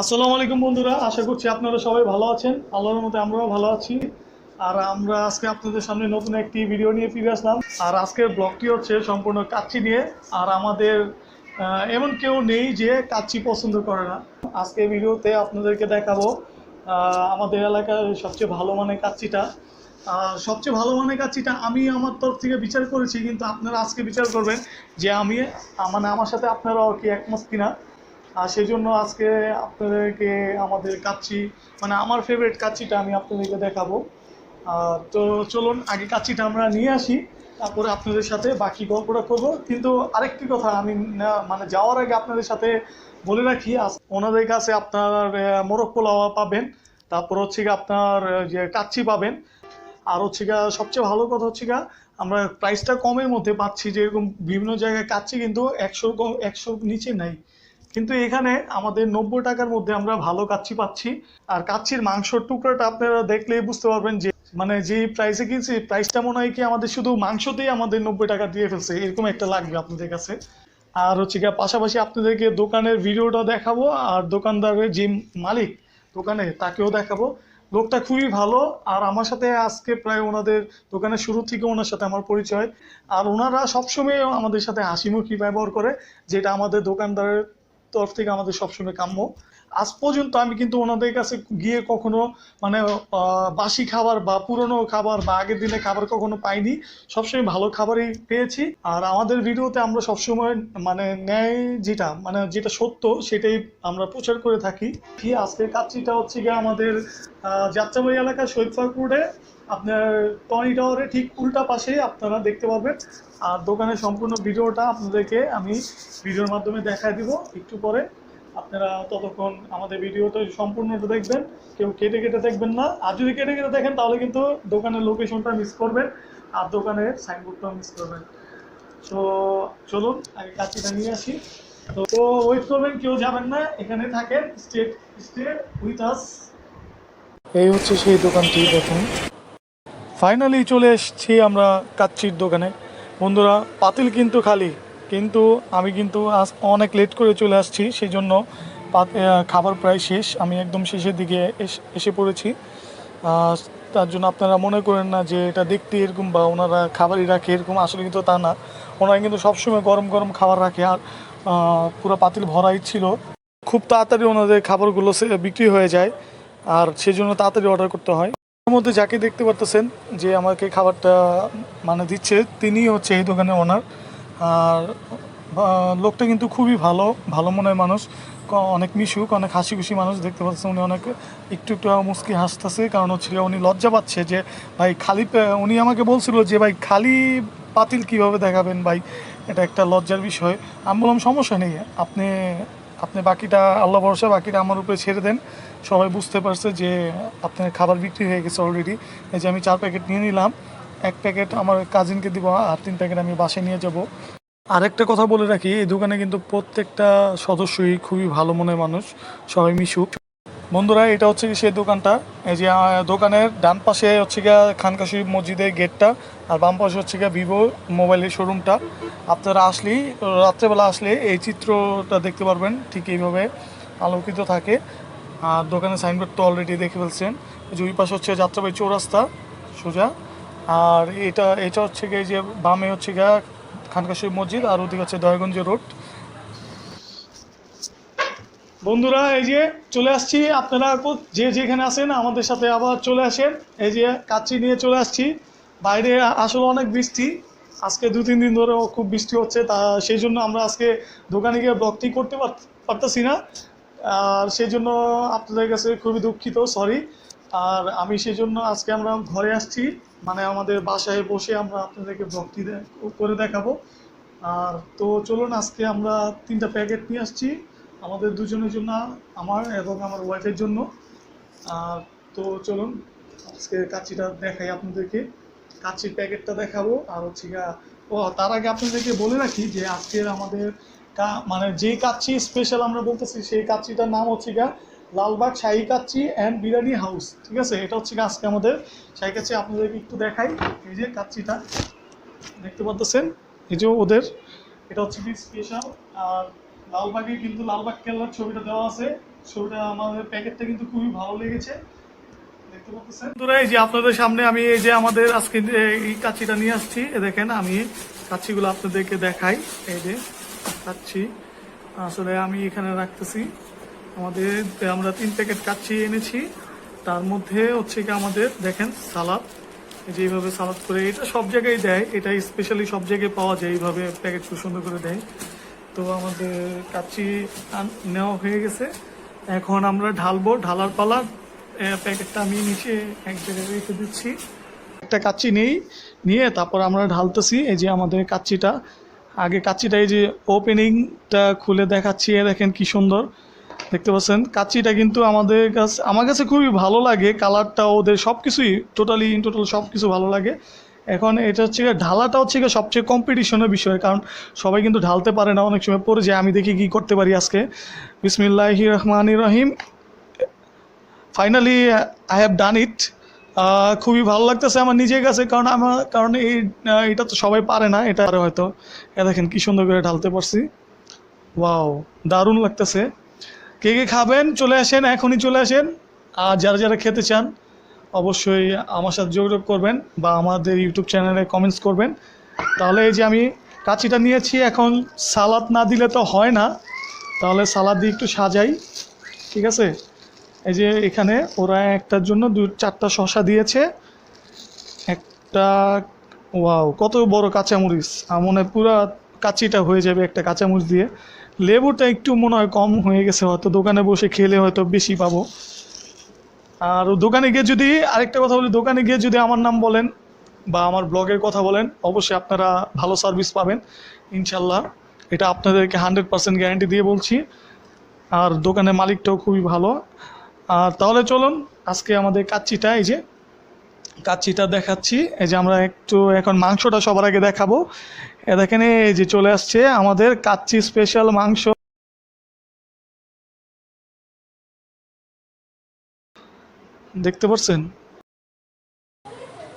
আসসালামু আলাইকুম বন্ধুরা, আশা করছি আপনারা সবাই ভালো আছেন। আল্লাহর মতো আমরাও ভালো আছি। আর আমরা আজকে আপনাদের সামনে নতুন একটি ভিডিও নিয়ে ফিরে আসলাম। আর আজকের ব্লগটি হচ্ছে সম্পূর্ণ কাচ্চি নিয়ে। আর আমাদের এমন কেউ নেই যে কাচ্চি পছন্দ করে না। আজকে ভিডিওতে আপনাদেরকে দেখাবো আমাদের এলাকার সবচেয়ে ভালো মানে কাচ্চিটা। সবচেয়ে ভালো মানের কাচ্চিটা আমি আমার তরফ থেকে বিচার করেছি, কিন্তু আপনারা আজকে বিচার করবেন যে আমি মানে আমার সাথে আপনারাও কি একমত কিনা। আর সেই জন্য আজকে আপনাদেরকে আমাদের কাচ্চি মানে আমার ফেভারিট কাচ্চিটা আমি আপনাদেরকে দেখাবো। তো চলুন, আগে কাচ্চিটা আমরা নিয়ে আসি, তারপরে আপনাদের সাথে বাকি গল্পটা করব। কিন্তু আরেকটি কথা আমি মানে যাওয়ার আগে আপনাদের সাথে বলে রাখি ওনাদের কাছে আপনার মোরগ পোলাও পাবেন, তারপর হচ্ছে গিয়ে আপনার যে কাচ্চি পাবেন। আর হচ্ছে গিয়া সবচেয়ে ভালো কথা হচ্ছে গিয়া আমরা প্রাইসটা কমের মধ্যে পাচ্ছি, যেরকম বিভিন্ন জায়গায় কাচ্চি কিন্তু একশো একশোর নিচে নাই। কিন্তু এখানে আমাদের নব্বই টাকার মধ্যে আমরা ভালো কাচ্ছি পাচ্ছি। আর কাচ্ছির মাংসর টুকরাটা আপনারা দেখলেই বুঝতে পারবেন যে মানে যে প্রাইসে কিনছি প্রাইসটা মনে হয় কি আমাদের শুধু মাংসতেই আমাদের নব্বই টাকা দিয়ে ফেলছে। এরকম একটা লাগবে আপনাদের কাছে। আর হচ্ছে গিয়ে পাশাপাশি আপনাদেরকে দোকানের ভিডিওটা দেখাবো, আর দোকানদারের যে মালিক দোকানে তাকেও দেখাবো। লোকটা খুবই ভালো, আর আমার সাথে আজকে প্রায় ওনাদের দোকানের শুরু থেকে ওনার সাথে আমার পরিচয়। আর ওনারা সবসময় আমাদের সাথে হাসি মুখী ব্যবহার করে, যেটা আমাদের দোকানদারের তরফ থেকে আমাদের সবসময় কাম্য। আজ পর্যন্ত আমি কিন্তু ওনাদের কাছে গিয়ে কখনো মানে বাসি খাবার বা পুরনো খাবার বা আগের দিনে খাবার কখনো পাইনি। সবসময় ভালো খাবারই পেয়েছি। আর আমাদের ভিডিওতে আমরা সবসময় মানে ন্যায় যেটা মানে যেটা সত্য সেটাই আমরা প্রচার করে থাকি। আজকের কাচ্চিটা হচ্ছে গিয়ে আমাদের যাত্রাবাড়ি এলাকা রোডে আপনার টনি টাওয়ারে ঠিক উল্টা পাশে আপনারা দেখতে পারবেন। আর দোকানের সম্পূর্ণ ভিডিওটা আপনাদেরকে আমি ভিডিওর মাধ্যমে দেখায় দিব। একটু পরে আপনারা ততক্ষণ আমাদের ভিডিওটা সম্পূর্ণটা দেখবেন। কেউ কেটে কেটে দেখবেন না। আর যদি কেটে কেটে দেখেন, তাহলে কিন্তু দোকানের লোকেশনটা মিস করবেন আর দোকানের সাইনবোর্ডটাও মিস করবেন। তো চলুন, আগে কাচিটা নিয়ে আসি। তো ওয়েট করবেন, কেউ যাবেন না। এখানে থাকেন স্টেট স্টে উইথ আস এই হচ্ছে সেই দোকানটি, দেখুন। ফাইনালি চলে এসেছি আমরা কাচ্চির দোকানে। বন্ধুরা, পাতিল কিন্তু খালি। কিন্তু আমি কিন্তু আজ অনেক লেট করে চলে আসছি সেই জন্য খাবার প্রায় শেষ। আমি একদম শেষের দিকে এস- পড়েছি। তার জন্য আপনারা মনে করেন না যে এটা দেখতে এরকম বা ওনারা খাবারই রাখে এরকম, আসলে কিন্তু তা না। ওনারা কিন্তু সবসময় গরম গরম খাবার রাখে। আর পুরো পাতিল ভরাই ছিল। খুব তাড়াতাড়ি ওনাদের খাবারগুলো বিক্রি হয়ে যায়। আর সেজন্য তাড়াতাড়ি অর্ডার করতে হয়। মধ্যে যাকে দেখতে পারতেছেন যে আমাকে খাবারটা মানে দিচ্ছে তিনি হচ্ছে এই দোকানের ওনার আর লোকটা কিন্তু খুবই ভালো ভালো মনের মানুষ অনেক মিশুক, অনেক হাসি খুশি মানুষ দেখতে পাচ্ছেন উনি অনেক একটু একটু মুস্কি হাসতেছে, কারণ হচ্ছে উনি লজ্জা পাচ্ছে যে, ভাই, খালি উনি আমাকে বলছিল যে, ভাই, খালি পাতিল কীভাবে দেখাবেন ভাই? এটা একটা লজ্জার বিষয়। আমি বললাম, সমস্যা নেই, আপনি আপনি বাকিটা, আল্লাহ ভরসা বাকিটা আমার উপরে ছেড়ে দেন। সবাই বুঝতে পারছে যে আপনার খাবার বিক্রি হয়ে গেছে অলরেডি এই যে আমি চার প্যাকেট নিয়ে নিলাম, এক প্যাকেট আমার কাজিনকে দিব আর তিন প্যাকেট আমি বাসায় নিয়ে যাব। আরেকটা কথা বলে রাখি, এই দোকানে কিন্তু প্রত্যেকটা সদস্যই খুবই ভালো মনের মানুষ, সবাই মিশুক। বন্ধুরা, এটা হচ্ছে কি সেই দোকানটা? এই যে দোকানের ডান পাশে হচ্ছে গিয়া খানকা শরীফ মসজিদের গেটটা। আর বাম পাশে হচ্ছে গিয়ে ভিভো মোবাইলের শোরুমটা আপনারা আসলেই, রাত্রেবেলা আসলে এই চিত্রটা দেখতে পারবেন, ঠিক এইভাবে আলোকিত থাকে। আর দোকানের সাইনবোর্ড তো অলরেডি দেখে ফেলছেন। যে ওই পাশে হচ্ছে যাত্রাবাড়ি চৌরাস্তা, সোজা। আর এটা এটা হচ্ছে গিয়ে যে বামে হচ্ছে গিয়া খানকা শরীফ মসজিদ, আর ওদিকে হচ্ছে দয়াগঞ্জ রোড। বন্ধুরা, এই যে চলে আসছি আপনারা যে যেখানে আছেন আমাদের সাথে আবার চলে আসেন। এই যে কাচ্চি নিয়ে চলে আসছি। বাইরে আসলে অনেক বৃষ্টি। আজকে দু, তিন দিন ধরে খুব বৃষ্টি হচ্ছে, তা সেই জন্য আমরা আজকে দোকানে গিয়ে ব্লগটি করতে পার- পারতেছি না। আর সেই জন্য আপনাদের কাছে খুবই দুঃখিত সরি আর আমি সেই জন্য আজকে আমরা ঘরে আসছি মানে আমাদের বাসায় বসে আমরা আপনাদেরকে ব্লগটি দে- করে দেখাবো। আর তো চলুন, আজকে আমরা তিনটা প্যাকেট নিয়ে আসছি, আমাদের দুজনের জন্য, আমার এবং আমার ওয়াইফের জন্য। আর তো চলুন, আজকে কাচ্চিটা দেখাই আপনাদেরকে। কাচ্চির প্যাকেটটা দেখাবো। আর হচ্ছে ও, তার আগে আপনাদেরকে বলে রাখি যে আজকের আমাদের মানে যে কাচ্চি স্পেশাল আমরা বলতেছি, সেই কাচ্চিটার নাম হচ্ছে গা লালবাগ শাহী কাচ্চি অ্যান্ড বিরিয়ানি হাউস ঠিক আছে? এটা হচ্ছে আজকে আমাদের শাহী কাচ্চি। আপনাদেরকে একটু দেখাই এই যে কাচ্চিটা। দেখতে পাচ্ছেন এই যে ওদের, এটা হচ্ছে কি স্পেশাল আর লালবাগে কিন্তু লালবাগ কেল্লার ছবিটা দেওয়া আছে। ছবিটা আমাদের প্যাকেটটা কিন্তু খুবই ভালো লেগেছে। এই যে আপনাদের সামনে আমি এই যে আমাদের আজকে এই কাচ্চিটা নিয়ে আসছি দেখেন আমি কাচ্চিগুলো আপনাদেরকে দেখাই। এই যে কাচ্চি, আসলে আমি এখানে রাখতেছি। আমাদের, আমরা তিন প্যাকেট কাচ্চি এনেছি। তার মধ্যে হচ্ছে কি আমাদের, দেখেন, সালাদ। এই যে এইভাবে সালাদ করে, এটা সব জায়গায় দেয়। এটা স্পেশালি সব জায়গায় পাওয়া যায়, এইভাবে প্যাকেট খুব সুন্দর করে দেয়। তো আমাদের কাচ্চি নেওয়া হয়ে গেছে। এখন আমরা ঢালবো, ঢালার পালা প্যাকেটটা আমি নিচে এক জায়গায় রেখে দিচ্ছি। একটা কাচ্চি নেই, নিয়ে তারপর আমরা ঢালতেছি এই যে আমাদের কাচ্চিটা। আগে কাচ্চিটা এই যে ওপেনিংটা খুলে দেখাচ্ছি দেখেন কি সুন্দর। দেখতে পাচ্ছেন? কাচ্চিটা কিন্তু আমাদের কাছে আমার কাছে খুবই ভালো লাগে কালারটা ওদের সব কিছুই টোটালি ইন টোটাল সব কিছু ভালো লাগে। এখন এটা হচ্ছে ঢালাটা হচ্ছে গিয়ে সবচেয়ে কম্পিটিশনের বিষয়, কারণ সবাই কিন্তু ঢালতে পারে না, অনেক সময় পড়ে যায়। আমি দেখি কি করতে পারি আজকে। বিসমিল্লাহ রহমান রহিম। Finally I have done it খুবই ভালো লাগতেছে আমার নিজের কাছে, কারণ আমার, কারণ এই এটা তো সবাই পারে না, এটা পারে হয়তো। এ দেখেন কি সুন্দর করে ঢালতে পারছি। ওয়াও দারুণ লাগতেছে। কে কে খাবেন? চলে আসেন, এখনই চলে আসেন। আর যারা যারা খেতে চান, অবশ্যই আমার সাথে যোগাযোগ করবেন বা আমাদের ইউটিউব চ্যানেলে কমেন্টস করবেন। তাহলে এই যে আমি কাচিটা নিয়েছি, এখন সালাদ না দিলে তো হয় না। তাহলে সালাদ দিয়ে একটু সাজাই, ঠিক আছে? এই যে এখানে ওরা একটার জন্য দু চারটা শশা দিয়েছে। একটা, ওয়াও, কত বড় কাঁচামরিচ। মনে হয় পুরা কাঁচিটা হয়ে যাবে একটা কাঁচামরিচ দিয়ে। লেবুটা একটু মনে হয় কম হয়ে গেছে, হয়তো দোকানে বসে খেলে হয়তো বেশি পাবো। আর দোকানে গিয়ে যদি আরেকটা কথা বলি, দোকানে গিয়ে যদি আমার নাম বলেন বা আমার ব্লগের কথা বলেন, অবশ্যই আপনারা ভালো সার্ভিস পাবেন, ইনশাল্লাহ। এটা আপনাদেরকে হান্ড্রেড পার্সেন্ট গ্যারান্টি দিয়ে বলছি। আর দোকানের মালিকটাও খুবই ভালো। আর তাহলে চলুন, আজকে আমাদের কাচ্চিটা, এই যে কাচ্চিটা দেখাচ্ছি। এই যে আমরা একটু এখন মাংসটা সবার আগে দেখাবো। এ দেখেন, এই যে চলে আসছে আমাদের কাচ্চি স্পেশাল মাংস। দেখতে পাচ্ছেন?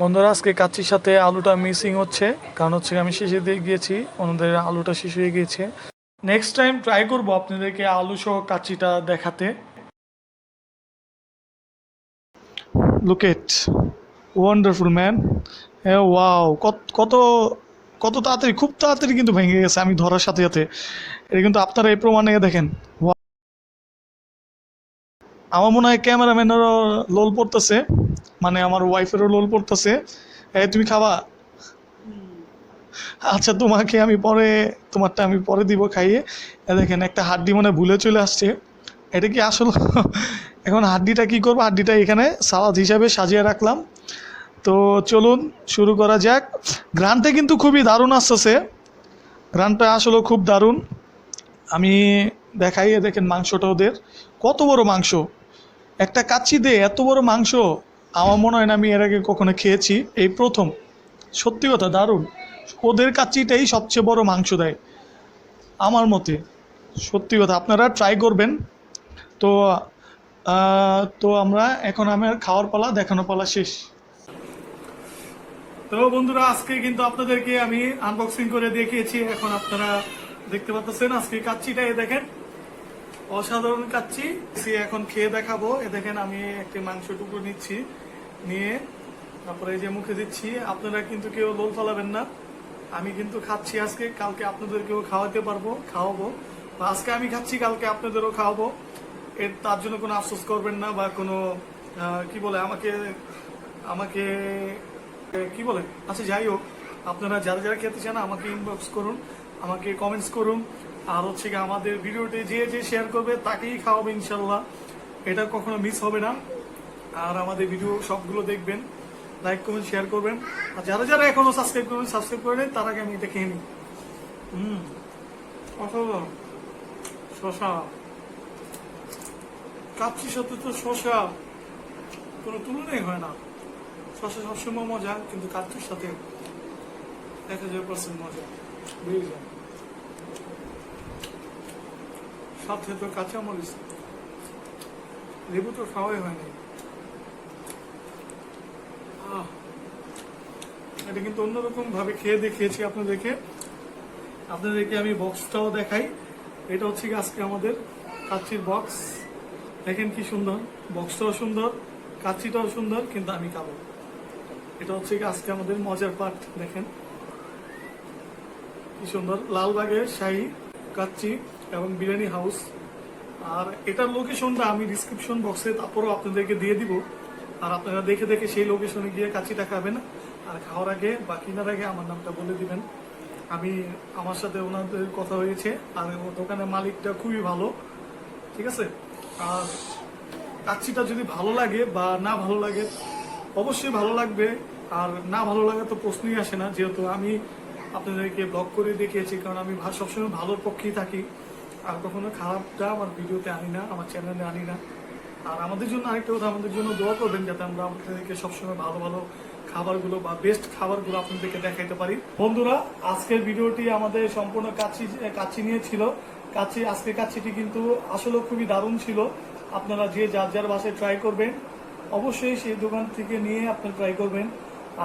বন্ধুরা, আজকে কাচ্চির সাথে আলুটা মিসিং হচ্ছে। কারণ হচ্ছে আমি শেষে দিয়ে গিয়েছি, ওনাদের আলুটা শেষ হয়ে গিয়েছে। নেক্সট টাইম ট্রাই করব আপনাদেরকে আলু সহ কাচ্চিটা দেখাতে। লুক এট ওয়ান্ডারফুল ম্যান হ্যাঁ ওয়াও কত কত কত তাড়াতাড়ি খুব তাড়াতাড়ি কিন্তু ভেঙে গেছে আমি ধরার সাথে সাথে। এটা কিন্তু আপনারা এই প্রমাণে দেখেন! আমার মনে হয় ক্যামেরাম্যানেরও লোল পড়তেছে মানে আমার ওয়াইফেরও লোল পড়তেছে। এই তুমি খাবা? আচ্ছা তোমাকে আমি পরে তোমারটা আমি পরে দিব খাইয়ে। দেখেন একটা হাড্ডি মানে ভুলে চলে আসছে। এটা কি আসলে? এখন হাড্ডিটা কি করব? হাড্ডিটা এখানে সালাদ হিসাবে সাজিয়ে রাখলাম। তো চলুন, শুরু করা যাক। গ্রানটা কিন্তু খুবই দারুণ আসতেছে। গ্রানটা আসলে খুব দারুণ। আমি দেখাই দেখেন মাংসটা ওদের। কত বড় মাংস। একটা কাচ্চি দিয়ে এত বড় মাংস, আমার মনে হয় না আমি এর আগে কখনো খেয়েছি। এই প্রথম। সত্যি কথা, দারুণ। ওদের কাচ্চিটাই সবচেয়ে বড় মাংস দেয়, আমার মতে। সত্যি কথা, আপনারা ট্রাই করবেন। তো তো আমরা এখন আমার খাওয়ার পালা দেখানো পালা শেষ। তো বন্ধুরা, আজকে কিন্তু আপনাদেরকে আমি আনবক্সিং করে দেখিয়েছি। এখন আপনারা দেখতে পাচ্ছেন, আজকে কাচ্চিটা এ দেখেন। অসাধারণ কাচ্চি। এখন খেয়ে দেখাবো। এ দেখেন, আমি একটি মাংস টুকরো নিচ্ছি, নিয়ে তারপরে এই যে মুখে দিচ্ছি। আপনারা কিন্তু কেউ লোল ফলাবেন না। আমি কিন্তু খাচ্ছি আজকে। কালকে আপনাদেরকেও খাওয়াতে পারব, খাওয়াবো। আজকে আমি খাচ্ছি, কালকে আপনাদেরও খাওয়াবো। এর তার জন্য কোনো আফসোস করবেন না বা কোনো কি বলে, আমাকে আমাকে কি বলে? আচ্ছা যাই হোক, আপনারা যারা যারা খেতে চান, আমাকে ইনবক্স করুন, আমাকে কমেন্টস করুন। আর হচ্ছে কি আমাদের ভিডিওটি যে যে শেয়ার করবে, তাকেই খাওয়াবে ইনশাল্লাহ। এটা কখনো মিস হবে না। আর আমাদের ভিডিও সবগুলো দেখবেন লাইক করবেন শেয়ার করবেন। আর যারা যারা এখনও সাবস্ক্রাইব করবেন সাবস্ক্রাইব করে নেন, তার আগে আমি এটা খেয়ে নিই। হুম অসাধারণ শশা। কাচ্চির সাথে তো শশা কোনো তুলনাই হয় না। শশা সবসময় মজা, কিন্তু কাচ্চির সাথে এক হাজার পার্সেন্ট মজা। বুঝে যায় সাথে তো কাঁচা মরিচ লেবু তো খাওয়াই হয়নি। এটা কিন্তু অন্যরকম ভাবে খেয়ে দেখিয়েছি আপনাদেরকে। আপনাদেরকে আমি বক্সটাও দেখাই। এটা হচ্ছে আজকে আমাদের কাচ্চির বক্স দেখেন কি সুন্দর, বক্সটাও সুন্দর কাচ্চিটাও সুন্দর, কিন্তু আমি খাব এটা হচ্ছে কি আজকে আমাদের মজার পার্ট দেখেন। কি সুন্দর লালবাগের শাহী, কাচ্চি এবং বিরিয়ানি হাউস। আর এটার লোকেশনটা আমি ডিসক্রিপশন বক্সে তারপরও আপনাদেরকে দিয়ে দিব। আর আপনারা দেখে দেখে সেই লোকেশনে গিয়ে কাচ্চিটা খাবেন। আর খাওয়ার আগে বা কেনার আগে আমার নামটা বলে দিবেন। আমি আমার সাথে ওনাদের কথা হয়েছে, আর দোকানের মালিকটা খুবই ভালো। ঠিক আছে? আর কাচ্চিটা যদি ভালো লাগে বা না ভালো লাগে, অবশ্যই ভালো লাগবে। আর না ভালো লাগা তো প্রশ্নই আসে না, যেহেতু আমি আপনাদেরকে ব্লগ করে দেখিয়েছি, কারণ আমি সবসময় ভালোর পক্ষেই থাকি। আর কখনো খারাপটা আমার ভিডিওতে আনি না, আমার চ্যানেলে আনি না। আর আমাদের জন্য আরেকটা কথা, আমাদের জন্য দোয়া করবেন যাতে আমরা আপনাদেরকে সবসময় ভালো ভালো খাবারগুলো বা বেস্ট খাবারগুলো আপনাদেরকে দেখাইতে পারি। বন্ধুরা, আজকের ভিডিওটি আমাদের সম্পূর্ণ কাচ্চি কাচ্চি নিয়ে ছিল। কাচ্চি আজকে কাচ্চিটি কিন্তু আসলে খুবই দারুণ ছিল। আপনারা যে যার যার বাসায় ট্রাই করবেন, অবশ্যই সেই দোকান থেকে নিয়ে আপনারা ট্রাই করবেন।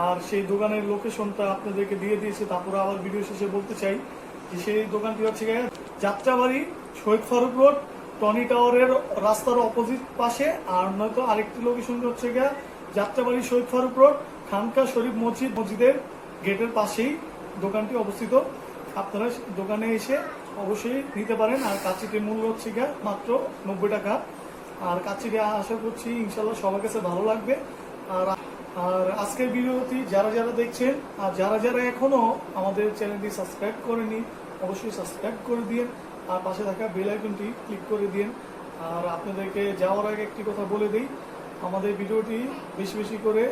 আর সেই দোকানের লোকেশনটা আপনাদেরকে দিয়ে দিয়েছে, তারপরে আবার ভিডিও শেষে বলতে চাই যে সেই দোকানটি হচ্ছে যাত্রাবাড়ি শহীদ ফারুক রোড, টনি টাওয়ারের রাস্তার অপোজিট পাশে। আর নয়তো আরেকটি লোকেশন হচ্ছে গিয়ে যাত্রাবাড়ি শহীদ ফারুক রোড, খানকা শরীফ মসজিদ, মসজিদের গেটের পাশেই দোকানটি অবস্থিত। আপনারা দোকানে এসে অবশ্যই নিতে পারেন। আর কাচিটির মূল্য হচ্ছে গিয়ে মাত্র নব্বই টাকা। আর কাচিটি আশা করছি ইনশাল্লাহ সবার কাছে ভালো লাগবে। আর আর আজকের ভিডিওটি যারা যারা দেখছেন আর যারা যারা এখনও আমাদের চ্যানেলটি সাবস্ক্রাইব করেনি অবশ্যই সাবস্ক্রাইব করে দিন আর পাশে থাকা বেল আইকনটি ক্লিক করে দিন আর আপনাদেরকে যাওয়ার আগে একটি কথা বলে দিই, আমাদের ভিডিওটি বেশি বেশি করে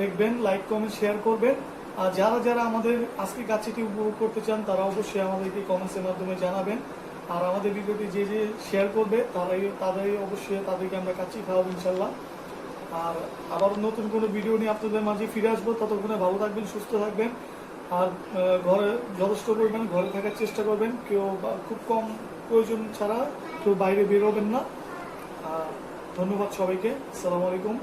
দেখবেন, লাইক, কমেন্ট, শেয়ার করবেন। আর যারা যারা আমাদের আজকে কাছেটি উপভোগ করতে চান, তারা অবশ্যই আমাদেরকে কমেন্টসের মাধ্যমে জানাবেন। আর আমাদের ভিডিওটি যে যে শেয়ার করবে, তারাই তারাই অবশ্যই তাদেরকে আমরা কাছে খাওয়াবো ইনশাল্লাহ। আর আবার নতুন কোনো ভিডিও নিয়ে আপনাদের মাঝে ফিরে আসব। ততক্ষণে ভালো থাকবেন, সুস্থ থাকবেন। আর ঘরে যথেষ্ট পরিমাণে ঘরে থাকার চেষ্টা করবেন। কেউ খুব কম প্রয়োজন ছাড়া কেউ বাইরে বেরোবেন না। ধন্যবাদ সবাইকে। আসসালামু আলাইকুম।